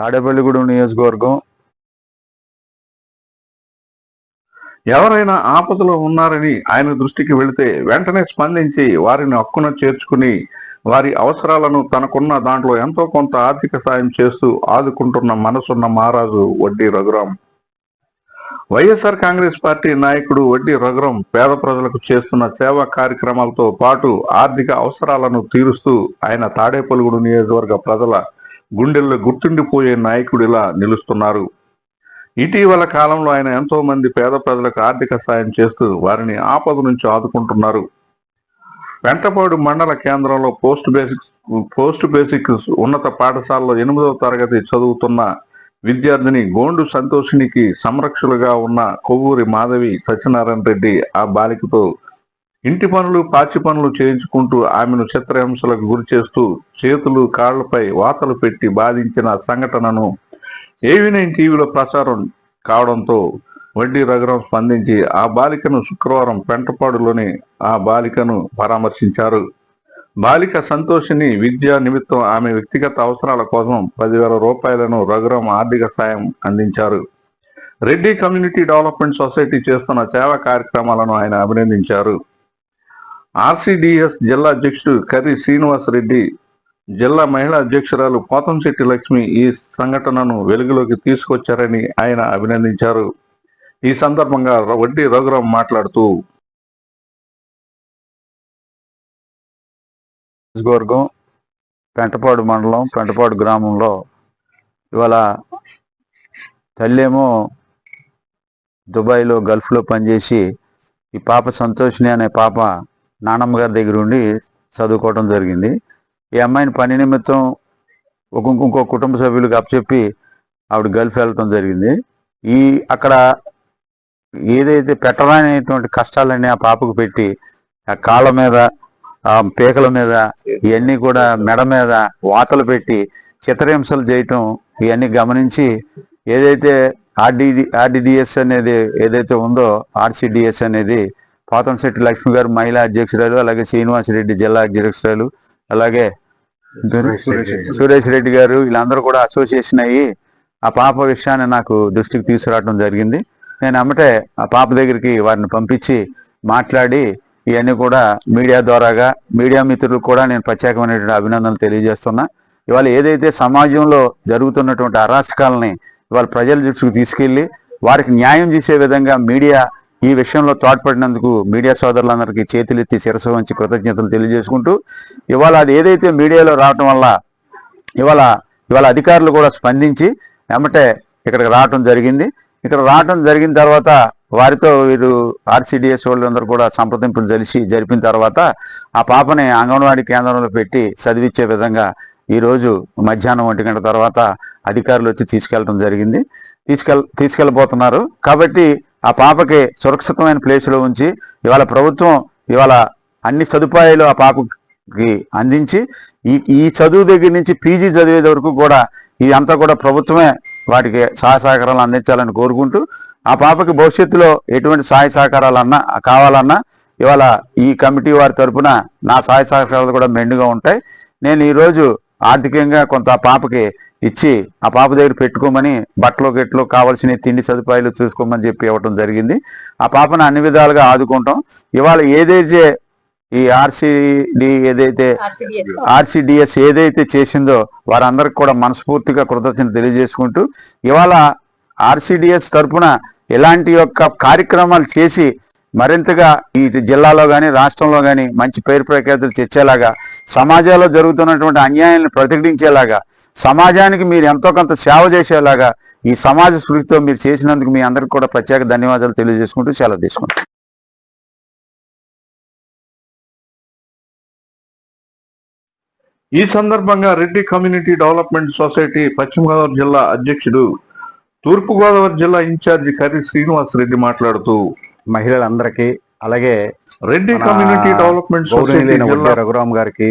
తాడేపల్లిగూడెం నియోజకవర్గం. ఎవరైనా ఆపదలో ఉన్నారని ఆయన దృష్టికి వెళితే వెంటనే స్పందించి వారిని హక్కున చేర్చుకుని వారి అవసరాలను తనకున్న దాంట్లో ఎంతో కొంత ఆర్థిక సాయం చేస్తూ ఆదుకుంటున్న మనసున్న మహారాజు వడ్డీ రఘురాం. వైఎస్ఆర్ కాంగ్రెస్ పార్టీ నాయకుడు వడ్డీ రఘురం పేద ప్రజలకు చేస్తున్న సేవా కార్యక్రమాలతో పాటు ఆర్థిక అవసరాలను తీరుస్తూ ఆయన తాడేపల్లిగూడు నియోజకవర్గ ప్రజల గుండెల్లో గుర్తుండిపోయే నాయకుడిలా నిలుస్తున్నారు. ఇటీవల కాలంలో ఆయన ఎంతో మంది పేద ప్రజలకు ఆర్థిక సాయం చేస్తూ వారిని ఆపద నుంచి ఆదుకుంటున్నారు. వెంటపాడు మండల కేంద్రంలో పోస్ట్ బేసిక్ పోస్ట్ బేసిక్ ఉన్నత పాఠశాలలో ఎనిమిదవ తరగతి చదువుతున్న విద్యార్థిని గోండు సంతోషినికి సంరక్షకులుగా ఉన్న కొవ్వూరి మాధవి సత్యనారాయణ రెడ్డి ఆ బాలికతో ఇంటి పనులు పాచి పనులు చేయించుకుంటూ ఆమెను చిత్రహింసలకు గురి చేస్తూ చేతులు కాళ్ళపై వాతలు పెట్టి బాధించిన సంఘటనను ఏవినైన్ టీవీలో ప్రచారం కావడంతో వడ్డీ రఘురాం స్పందించి ఆ బాలికను శుక్రవారం పెంటపాడులోని ఆ బాలికను పరామర్శించారు. బాలిక సంతోషిని విద్యా నిమిత్తం ఆమె వ్యక్తిగత అవసరాల కోసం పదివేల రూపాయలను రఘురాం ఆర్థిక సాయం అందించారు. రెడ్డి కమ్యూనిటీ డెవలప్మెంట్ సొసైటీ చేస్తున్న సేవా కార్యక్రమాలను ఆయన అభినందించారు. ఆర్సిడిఎస్ జిల్లా అధ్యక్షుడు కర్రి శ్రీనివాస్ రెడ్డి జిల్లా మహిళా అధ్యక్షురాలు పోతంశెట్టి లక్ష్మి ఈ సంఘటనను వెలుగులోకి తీసుకొచ్చారని ఆయన అభినందించారు. ఈ సందర్భంగా వడ్డీ రఘురాం మాట్లాడుతూ నియోజకవర్గం పెంటపాడు మండలం పెంటపాడు గ్రామంలో ఇవాళ తల్లేమో దుబాయ్లో గల్ఫ్లో పనిచేసి ఈ పాప సంతోషిని అనే పాప నానమ్మ గారి దగ్గర ఉండి చదువుకోవడం జరిగింది. ఈ అమ్మాయిని పని నిమిత్తం ఒక ఇంకో కుటుంబ సభ్యులకు అప్పచెప్పి ఆవిడ గల్ఫ్ వెళ్ళటం జరిగింది. ఈ అక్కడ ఏదైతే పెట్టరానేటువంటి కష్టాలన్నీ ఆ పాపకు పెట్టి ఆ కాళ్ళ మీద ఆ పీకల మీద ఇవన్నీ కూడా మెడ మీద వాతలు పెట్టి చిత్రహింసలు చేయటం ఇవన్నీ గమనించి ఏదైతే ఆర్డిడి ఆర్డిడిఎస్ అనేది ఏదైతే ఉందో ఆర్సిడిఎస్ అనేది పోతంశెట్టి లక్ష్మి గారు మహిళా అధ్యక్షురాలు అలాగే శ్రీనివాస్ రెడ్డి జిల్లా అధ్యక్షురాలు అలాగే సురేష్ రెడ్డి. గారు వీళ్ళందరూ కూడా అసోసియేషన్ అయ్యి ఆ పాప విషయాన్ని నాకు దృష్టికి తీసుకురావడం జరిగింది. నేను అమ్మటే ఆ పాప దగ్గరికి వారిని పంపించి మాట్లాడి ఇవన్నీ కూడా మీడియా ద్వారాగా మీడియా మిత్రులకు కూడా నేను ప్రత్యేకమైనటువంటి అభినందనలు తెలియజేస్తున్నా. ఇవాళ ఏదైతే సమాజంలో జరుగుతున్నటువంటి అరాచకాలని ఇవాళ ప్రజల దృష్టికి తీసుకెళ్ళి వారికి న్యాయం చేసే విధంగా మీడియా ఈ విషయంలో తోడ్పడినందుకు మీడియా సోదరులందరికీ చేతులెత్తి శిరసు వంచి కృతజ్ఞతలు తెలియజేసుకుంటూ ఇవాళ అది ఏదైతే మీడియాలో రావటం వల్ల ఇవాళ ఇవాళ అధికారులు కూడా స్పందించి వెంబటే ఇక్కడికి రావటం జరిగింది. ఇక్కడ రావటం జరిగిన తర్వాత వారితో వీరు ఆర్సిడిఎస్ వాళ్ళందరూ కూడా సంప్రదింపులు జరిసి జరిపిన తర్వాత ఆ పాపని అంగన్వాడీ కేంద్రంలో పెట్టి చదివించే విధంగా ఈరోజు మధ్యాహ్నం ఒంటి గంట తర్వాత అధికారులు వచ్చి తీసుకెళ్ళడం జరిగింది. తీసుకెళ్ తీసుకెళ్ళబోతున్నారు. కాబట్టి ఆ పాపకి సురక్షితమైన ప్లేస్లో ఉంచి ఇవాళ ప్రభుత్వం ఇవాళ అన్ని సదుపాయాలు ఆ పాపకి అందించి ఈ ఈ చదువు దగ్గర నుంచి పీజీ చదివేది వరకు కూడా ఇదంతా కూడా ప్రభుత్వమే వాటికి సహాయ సహకారాలు అందించాలని కోరుకుంటూ ఆ పాపకి భవిష్యత్తులో ఎటువంటి సహాయ సహకారాలు అన్నా కావాలన్నా ఇవాళ ఈ కమిటీ వారి తరపున నా సహాయ సహకారాలు కూడా మెండుగా ఉంటాయి. నేను ఈరోజు ఆర్థికంగా కొంత ఆ పాపకి ఇచ్చి ఆ పాప దగ్గర పెట్టుకోమని బట్టలు గిట్లు కావాల్సిన తిండి సదుపాయాలు చూసుకోమని చెప్పి ఇవ్వటం జరిగింది. ఆ పాపను అన్ని విధాలుగా ఆదుకుంటాం. ఇవాళ ఏదైతే ఈ ఆర్సిడి ఏదైతే ఆర్సిడిఎస్ ఏదైతే చేసిందో వారందరికి కూడా మనస్ఫూర్తిగా కృతజ్ఞత తెలియజేసుకుంటూ ఇవాళ ఆర్సిడిఎస్ తరఫున ఇలాంటి యొక్క కార్యక్రమాలు చేసి మరింతగా ఈ జిల్లాలో కానీ రాష్ట్రంలో కానీ మంచి పేరు ప్రఖ్యాతులు తెచ్చేలాగా సమాజంలో జరుగుతున్నటువంటి అన్యాయాలను ప్రతిఘటించేలాగా సమాజానికి మీరు ఎంతో కొంత సేవ చేసేలాగా ఈ సమాజ స్ఫూర్తితో మీరు చేసినందుకు మీ అందరికి కూడా ప్రత్యేక ధన్యవాదాలు తెలియజేసుకుంటూ సెలవు తీసుకుంటాం ఈ సందర్భంగా రెడ్డి కమ్యూనిటీ డెవలప్మెంట్ సొసైటీ పశ్చిమ గోదావరి జిల్లా అధ్యక్షుడు తూర్పు గోదావరి జిల్లా ఇన్ఛార్జి కర్రి శ్రీనివాస్ రెడ్డి మాట్లాడుతూ మహిళలందరికీ అలాగే Reddy community development society Raghuram గారికి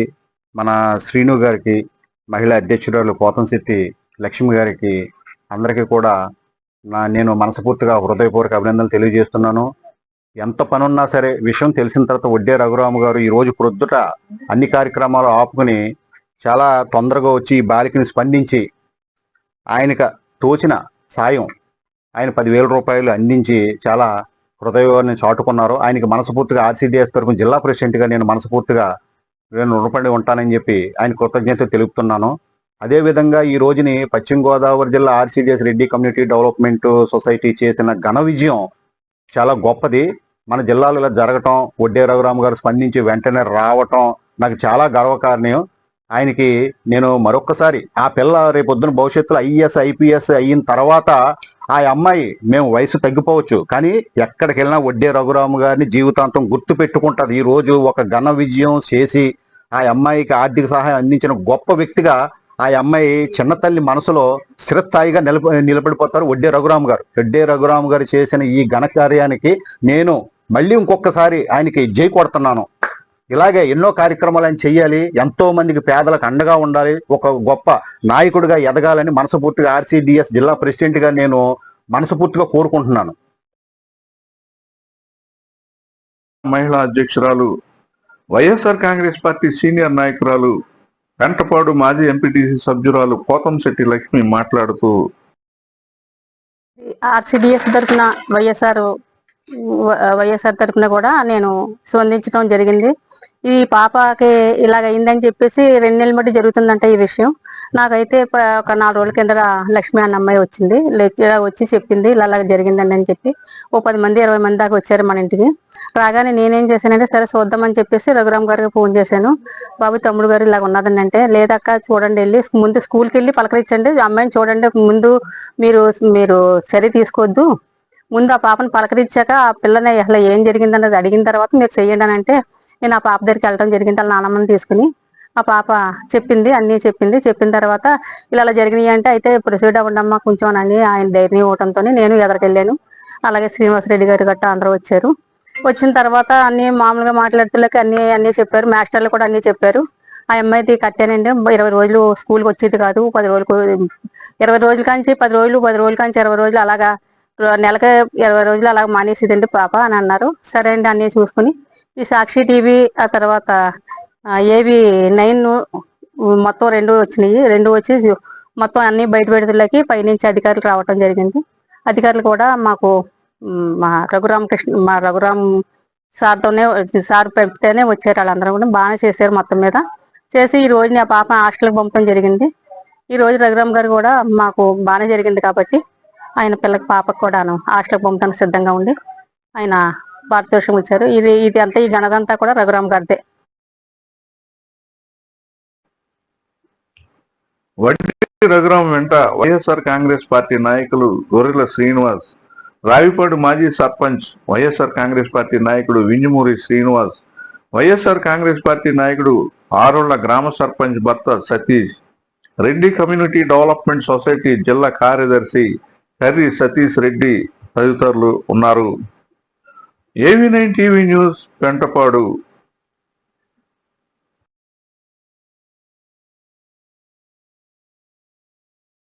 మన శ్రీను గారికి మహిళా అధ్యక్షురాలు పోతంశెట్టి లక్ష్మి గారికి అందరికీ కూడా నా నేను మనస్ఫూర్తిగా హృదయపూర్వక అభినందనలు తెలియజేస్తున్నాను. ఎంత పనున్నా సరే విషయం తెలిసిన తర్వాత వడ్డే రఘురామ్ గారు ఈ రోజు ప్రొద్దుట అన్ని కార్యక్రమాలు ఆపుకుని చాలా తొందరగా వచ్చి ఈ బాలికని స్పందించి ఆయనకు తోచిన సాయం ఆయన పదివేల రూపాయలు అందించి చాలా హృదయాన్ని చాటుకున్నారు. ఆయనకి మనస్ఫూర్తిగా ఆర్సీడీఎస్ తరఫున జిల్లా ప్రెసిడెంట్గా నేను మనస్ఫూర్తిగా నేను రుణపడి ఉంటానని చెప్పి ఆయన కృతజ్ఞత తెలుపుతున్నాను. అదేవిధంగా ఈ రోజుని పశ్చిమ గోదావరి జిల్లా RCDS Reddy community development society చేసిన ఘన విజయం చాలా గొప్పది. మన జిల్లాలో ఇలా జరగటం వడ్డే రఘురామ్ గారు స్పందించి వెంటనే రావటం నాకు చాలా గర్వకారణం. ఆయనకి నేను మరొక్కసారి ఆ పిల్ల రేపొద్దున భవిష్యత్తులో ఐఏఎస్ ఐపీఎస్ అయిన తర్వాత ఆ అమ్మాయి మేము వయసు తగ్గిపోవచ్చు. కానీ ఎక్కడికి వెళ్ళినా వడ్డే రఘురాము గారిని జీవితాంతం గుర్తు పెట్టుకుంటారు ఈ రోజు ఒక ఘన విజయం చేసి ఆ అమ్మాయికి ఆర్థిక సహాయం అందించిన గొప్ప వ్యక్తిగా ఆ అమ్మాయి చిన్న తల్లి మనసులో స్థిరస్థాయిగా నిలబ నిలబడిపోతారు వడ్డే రఘురాము గారు. వడ్డే రఘురాము గారు చేసిన ఈ ఘన కార్యానికి నేను మళ్ళీ ఇంకొకసారి ఆయనకి జై కొడుతున్నాను. ఇలాగే ఎన్నో కార్యక్రమాలు ఆయన చెయ్యాలి. ఎంతో మందికి పేదలకు అండగా ఉండాలి. ఒక గొప్ప నాయకుడిగా ఎదగాలని మనస్ఫూర్తిగా ఆర్సీడిఎస్ జిల్లా ప్రెసిడెంట్గా నేను మనస్ఫూర్తిగా కోరుకుంటున్నాను. మహిళా అధ్యక్షురాలు వైఎస్ఆర్ కాంగ్రెస్ పార్టీ సీనియర్ నాయకురాలు వెంటపాడు మాజీ ఎంపీటీసీ సభ్యురాలు పోతంశెట్టి లక్ష్మి మాట్లాడుతూ ఆర్సిడిఎస్ తరఫున వైఎస్ఆర్ వైఎస్ఆర్ తరఫున కూడా నేను స్పందించడం జరిగింది. ఈ పాపకి ఇలాగ అయిందని చెప్పేసి రెండు నెలల మట్టి జరుగుతుందంట ఈ విషయం. నాకైతే ఒక నాలుగు రోజుల కింద లక్ష్మి అన్న అమ్మాయి వచ్చింది. ఇలా వచ్చి చెప్పింది ఇలా జరిగిందండి అని చెప్పి. ఓ పది మంది ఇరవై మంది దాకా వచ్చారు మన ఇంటికి. రాగానే నేనేం చేశానంటే సరే చూద్దామని చెప్పేసి రఘురామ్ గారికి ఫోన్ చేశాను. బాబు తమ్ముడు గారు ఇలాగ ఉన్నదండి అంటే లేదక్క చూడండి వెళ్ళి ముందు స్కూల్కి వెళ్ళి పలకరించండి. అమ్మాయిని చూడండి ముందు మీరు మీరు చర్య తీసుకోవద్దు. ముందు ఆ పాపను పలకరించాక ఆ పిల్లని అసలు ఏం జరిగిందన్నది అడిగిన తర్వాత మీరు చెయ్యండి అని అంటే నేను ఆ పాప దగ్గరికి వెళ్ళడం జరిగింది. వాళ్ళ నాన్నమ్మని తీసుకుని ఆ పాప చెప్పింది అన్నీ చెప్పింది. చెప్పిన తర్వాత ఇలా అలా జరిగినాయి అంటే అయితే ప్రొసీడ్ అవ్వండమ్మా కొంచెం అని ఆయన ధైర్యం ఇవ్వడంతో నేను ఎదరికెళ్ళాను అలాగే శ్రీనివాసరెడ్డి గారు గట్టా అందరూ వచ్చారు. వచ్చిన తర్వాత అన్ని మామూలుగా మాట్లాడుతులకి అన్ని అన్నీ చెప్పారు. మాస్టర్లు కూడా అన్నీ చెప్పారు. ఆ అమ్మాయిది కట్టానండి. ఇరవై రోజులు స్కూల్కి వచ్చేది కాదు. పది రోజులు ఇరవై రోజుల కాంచి పది రోజులు పది రోజుల కాంచి ఇరవై రోజులు అలాగా నెలకి ఇరవై రోజులు అలాగ మానేసిదండి పాప అని అన్నారు. సరే అండి అన్నీ చూసుకుని ఈ సాక్షి టీవీ ఆ తర్వాత ఏవి నైన్ మొత్తం రెండు వచ్చినాయి. రెండు వచ్చి మొత్తం అన్ని బయట పెడుతులకి పైనుంచి అధికారులు రావటం జరిగింది. అధికారులు కూడా మాకు మా రఘురామకృష్ణ మా రఘురామ్ సార్తోనే సార్ పెడితేనే వచ్చారు వాళ్ళందరూ కూడా. బాగానే చేశారు మొత్తం మీద. చేసి ఈ రోజు నా పాప హాస్టల్కి పంపడం జరిగింది. ఈ రోజు రఘురామ్ గారు కూడా మాకు బాగానే జరిగింది కాబట్టి ఆయన పిల్లకి పాపకు కూడాను హాస్టల్కి పంపడానికి సిద్ధంగా ఉండి ఆయన భారతదేశం ఇచ్చారు. ఇది ఇది అంతా ఈ గణదంతా కూడా రఘురామ్ గారిదే. వడ్డీ రఘురాం వెంట వైఎస్ఆర్ కాంగ్రెస్ పార్టీ నాయకులు గొర్రెల శ్రీనివాస్ రావిపాడు మాజీ సర్పంచ్ వైఎస్ఆర్ కాంగ్రెస్ పార్టీ నాయకుడు Vinjamuri Srinivas YSR Congress party నాయకుడు ఆరుళ్ళ గ్రామ సర్పంచ్ భర్త Satish Reddy community development society జిల్లా కార్యదర్శి కర్రి సతీష్ రెడ్డి తదితరులు ఉన్నారు. ఏవి నైన్ టీవీ న్యూస్ పెంటపాడు